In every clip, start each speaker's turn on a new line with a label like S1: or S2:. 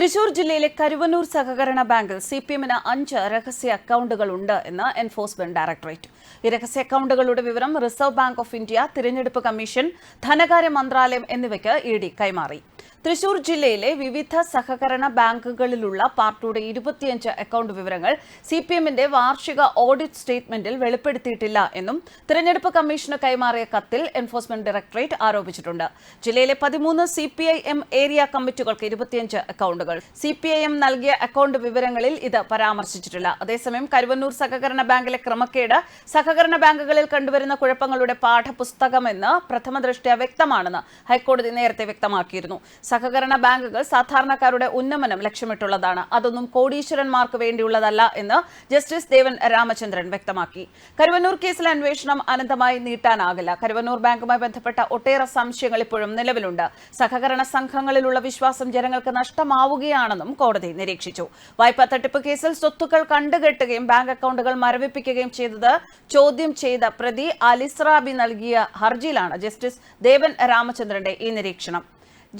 S1: തൃശൂർ ജില്ലയിലെ കരുവന്നൂർ സഹകരണ ബാങ്കിൽ സി പി എമ്മിന് അഞ്ച് രഹസ്യ ഉണ്ട് എന്ന് എൻഫോഴ്സ്മെന്റ് ഡയറക്ടറേറ്റ് ഈ രഹസ്യ അക്കൗണ്ടുകളുടെ വിവരം റിസർവ് ബാങ്ക് ഓഫ് ഇന്ത്യ തിരഞ്ഞെടുപ്പ് കമ്മീഷൻ ധനകാര്യ മന്ത്രാലയം എന്നിവയ്ക്ക് ഇ ഡി കൈമാറി തൃശൂർ ജില്ലയിലെ വിവിധ സഹകരണ ബാങ്കുകളിലുള്ള പാർട്ടിയുടെ ഇരുപത്തിയഞ്ച് അക്കൗണ്ട് വിവരങ്ങൾ സി പി എമ്മിന്റെ വാർഷിക ഓഡിറ്റ് സ്റ്റേറ്റ്മെന്റിൽ വെളിപ്പെടുത്തിയിട്ടില്ല എന്നും തിരഞ്ഞെടുപ്പ് കമ്മീഷന് കൈമാറിയ കത്തിൽ എൻഫോഴ്സ്മെന്റ് ഡയറക്ടറേറ്റ് ആരോപിച്ചിട്ടുണ്ട് ജില്ലയിലെ പതിമൂന്ന് C P I M area കമ്മിറ്റികൾക്ക് ഇരുപത്തിയഞ്ച് അക്കൗണ്ടുകൾ സി പി ഐ എം നൽകിയ അക്കൗണ്ട് വിവരങ്ങളിൽ ഇത് പരാമർശിച്ചിട്ടില്ല അതേസമയം കരുവന്നൂർ സഹകരണ ബാങ്കിലെ ക്രമക്കേട് സഹകരണ ബാങ്കുകളിൽ കണ്ടുവരുന്ന കുഴപ്പങ്ങളുടെ പാഠപുസ്തകമെന്ന് പ്രഥമ ദൃഷ്ട്യാ വ്യക്തമാണെന്ന് ഹൈക്കോടതി നേരത്തെ വ്യക്തമാക്കിയിരുന്നു സഹകരണ ബാങ്കുകൾ സാധാരണക്കാരുടെ ഉന്നമനം ലക്ഷ്യമിട്ടുള്ളതാണ് അതൊന്നും കോടീശ്വരന്മാർക്ക് വേണ്ടിയുള്ളതല്ല എന്ന് ജസ്റ്റിസ് ദേവൻ രാമചന്ദ്രൻ വ്യക്തമാക്കി കരുവന്നൂർ കേസിലെ അന്വേഷണം അനന്തമായി നീട്ടാനാകില്ല കരുവന്നൂർ ബാങ്കുമായി ബന്ധപ്പെട്ട ഒട്ടേറെ സംശയങ്ങൾ ഇപ്പോഴും നിലവിലുണ്ട് സഹകരണ സംഘങ്ങളിലുള്ള വിശ്വാസം ജനങ്ങൾക്ക് നഷ്ടമാവുകയാണെന്നും കോടതി നിരീക്ഷിച്ചു വായ്പാ തട്ടിപ്പ് കേസിൽ സ്വത്തുക്കൾ കണ്ടുകെട്ടുകയും ബാങ്ക് അക്കൗണ്ടുകൾ മരവിപ്പിക്കുകയും ചെയ്തത് ചോദ്യം ചെയ്ത പ്രതി അലിസ്രാബി നൽകിയ ഹർജിയിലാണ് ജസ്റ്റിസ് ദേവൻ രാമചന്ദ്രന്റെ ഈ നിരീക്ഷണം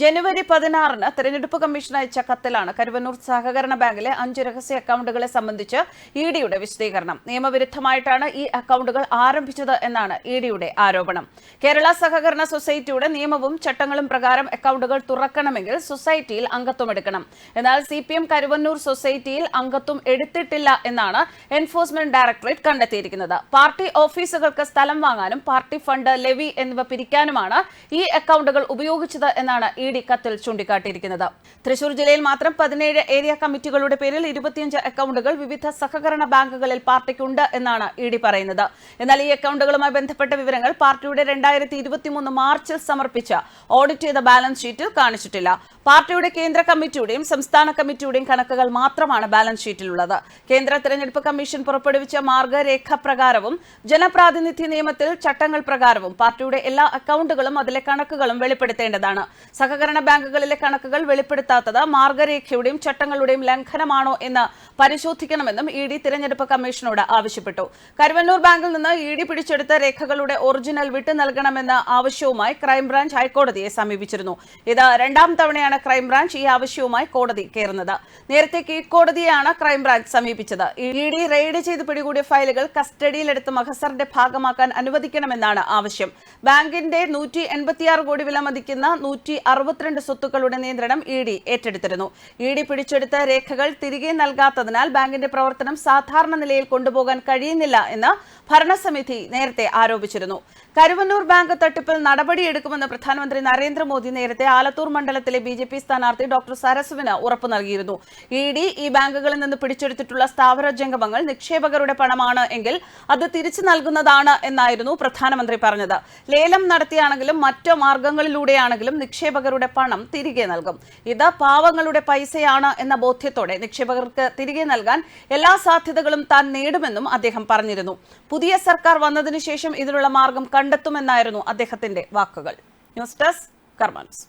S1: ജനുവരി പതിനാറിന് തെരഞ്ഞെടുപ്പ് കമ്മീഷൻ അയച്ച കത്തിലാണ് കരുവന്നൂർ സഹകരണ ബാങ്കിലെ അഞ്ച് രഹസ്യ അക്കൗണ്ടുകളെ സംബന്ധിച്ച് ഇ ഡിയുടെ വിശദീകരണം നിയമവിരുദ്ധമായിട്ടാണ് ഈ അക്കൗണ്ടുകൾ ആരംഭിച്ചത് എന്നാണ് ഇ ഡിയുടെ ആരോപണം കേരള സഹകരണ സൊസൈറ്റിയുടെ നിയമവും ചട്ടങ്ങളും പ്രകാരം അക്കൗണ്ടുകൾ തുറക്കണമെങ്കിൽ സൊസൈറ്റിയിൽ അംഗത്വം എടുക്കണം എന്നാൽ സി പി എം കരുവന്നൂർ സൊസൈറ്റിയിൽ അംഗത്വം എടുത്തിട്ടില്ല എന്നാണ് എൻഫോഴ്സ്മെന്റ് ഡയറക്ടറേറ്റ് കണ്ടെത്തിയിരിക്കുന്നത് പാർട്ടി ഓഫീസുകൾക്ക് സ്ഥലം വാങ്ങാനും പാർട്ടി ഫണ്ട് ലെവി എന്നിവ പിരിക്കാനുമാണ് ഈ അക്കൗണ്ടുകൾ ഉപയോഗിച്ചത് എന്നാണ് ഇ ഡി കത്തിൽ ചൂണ്ടിക്കാട്ടിയിരിക്കുന്നത് തൃശൂർ ജില്ലയിൽ മാത്രം പതിനേഴ് ഏരിയ കമ്മിറ്റികളുടെ പേരിൽ ഇരുപത്തിയഞ്ച് അക്കൗണ്ടുകൾ വിവിധ സഹകരണ ബാങ്കുകളിൽ പാർട്ടിക്കുണ്ട് എന്നാണ് ഇ ഡി പറയുന്നത് എന്നാൽ ഈ അക്കൗണ്ടുകളുമായി ബന്ധപ്പെട്ട വിവരങ്ങൾ പാർട്ടിയുടെ രണ്ടായിരത്തി ഇരുപത്തിമൂന്ന് മാർച്ചിൽ സമർപ്പിച്ച ഓഡിറ്റ് ചെയ്ത ബാലൻസ് ഷീറ്റിൽ കാണിച്ചിട്ടില്ല പാർട്ടിയുടെ കേന്ദ്ര കമ്മിറ്റിയുടെയും സംസ്ഥാന കമ്മിറ്റിയുടെയും കണക്കുകൾ മാത്രമാണ് ബാലൻസ് ഷീറ്റിലുള്ളത് കേന്ദ്ര തെരഞ്ഞെടുപ്പ് കമ്മീഷൻ പുറപ്പെടുവിച്ച മാർഗരേഖ പ്രകാരവും ജനപ്രാതിനിധ്യ നിയമത്തിൽ ചട്ടങ്ങൾ പ്രകാരവും പാർട്ടിയുടെ എല്ലാ അക്കൗണ്ടുകളും അതിലെ കണക്കുകളും വെളിപ്പെടുത്തേണ്ടതാണ് സഹകരണ ബാങ്കുകളിലെ കണക്കുകൾ വെളിപ്പെടുത്താത്തത് മാർഗരേഖയുടെയും ചട്ടങ്ങളുടെയും ലംഘനമാണോ എന്ന് പരിശോധിക്കണമെന്നും ഇ ഡി തിരഞ്ഞെടുപ്പ് കമ്മീഷനോട് ആവശ്യപ്പെട്ടു കരുവന്നൂർ ബാങ്കിൽ നിന്ന് ഇ ഡി പിടിച്ചെടുത്ത രേഖകളുടെ ഒറിജിനൽ വിട്ടു നൽകണമെന്ന ആവശ്യവുമായി ക്രൈംബ്രാഞ്ച് ഹൈക്കോടതിയെ സമീപിച്ചിരുന്നു ഇത് രണ്ടാം തവണയാണ് ക്രൈംബ്രാഞ്ച് ഈ ആവശ്യവുമായി കോടതി കയറുന്നത് നേരത്തെ കീഴ്ക്കോടതിയെയാണ് ക്രൈംബ്രാഞ്ച് സമീപിച്ചത് ഇ ഡി റെയ്ഡ് ചെയ്ത് പിടികൂടിയ ഫയലുകൾ കസ്റ്റഡിയിലെടുത്ത് മഹസറിന്റെ ഭാഗമാക്കാൻ അനുവദിക്കണമെന്നാണ് ആവശ്യം ബാങ്കിന്റെ നൂറ്റി എൺപത്തിയാറ് കോടി വിലമതിക്കുന്ന നൂറ്റി അറുപത്തിരണ്ട് സ്വത്തുക്കളുടെ നിയന്ത്രണം ഇ ഡി ഏറ്റെടുത്തിരുന്നു ഇ ഡി പിടിച്ചെടുത്ത രേഖകൾ തിരികെ നൽകാത്തതിനാൽ ബാങ്കിന്റെ പ്രവർത്തനം സാധാരണ നിലയിൽ കൊണ്ടുപോകാൻ കഴിയുന്നില്ല എന്ന് ഭരണസമിതി നേരത്തെ ആരോപിച്ചിരുന്നു കരുവന്നൂർ ബാങ്ക് തട്ടിപ്പിൽ നടപടിയെടുക്കുമെന്ന് പ്രധാനമന്ത്രി നരേന്ദ്രമോദി നേരത്തെ ആലത്തൂർ മണ്ഡലത്തിലെ ബി ജെ പി സ്ഥാനാർത്ഥി ഡോക്ടർ സരസുവിന് ഉറപ്പു നൽകിയിരുന്നു ഇ ഡി ഈ ബാങ്കുകളിൽ നിന്ന് പിടിച്ചെടുത്തിട്ടുള്ള സ്ഥാവര ജംഗമങ്ങൾ നിക്ഷേപകരുടെ പണമാണ് എങ്കിൽ അത് തിരിച്ചു നൽകുന്നതാണ് എന്നായിരുന്നു പ്രധാനമന്ത്രി പറഞ്ഞത് ലേലം നടത്തിയാണെങ്കിലും മറ്റു മാർഗങ്ങളിലൂടെയാണെങ്കിലും നിക്ഷേപകരുടെ പണം തിരികെ നൽകും ഇത് പാവങ്ങളുടെ പൈസയാണ് എന്ന ബോധ്യത്തോടെ നിക്ഷേപകർക്ക് തിരികെ നൽകാൻ എല്ലാ സാധ്യതകളും താൻ നേടുമെന്നും അദ്ദേഹം പറഞ്ഞിരുന്നു പുതിയ സർക്കാർ വന്നതിനു ശേഷം ഇതിനുള്ള മാർഗം കണ്ടെത്തുമെന്നായിരുന്നു അദ്ദേഹത്തിന്റെ വാക്കുകൾ ന്യൂസ് ഡെസ്ക് കർമാനസ്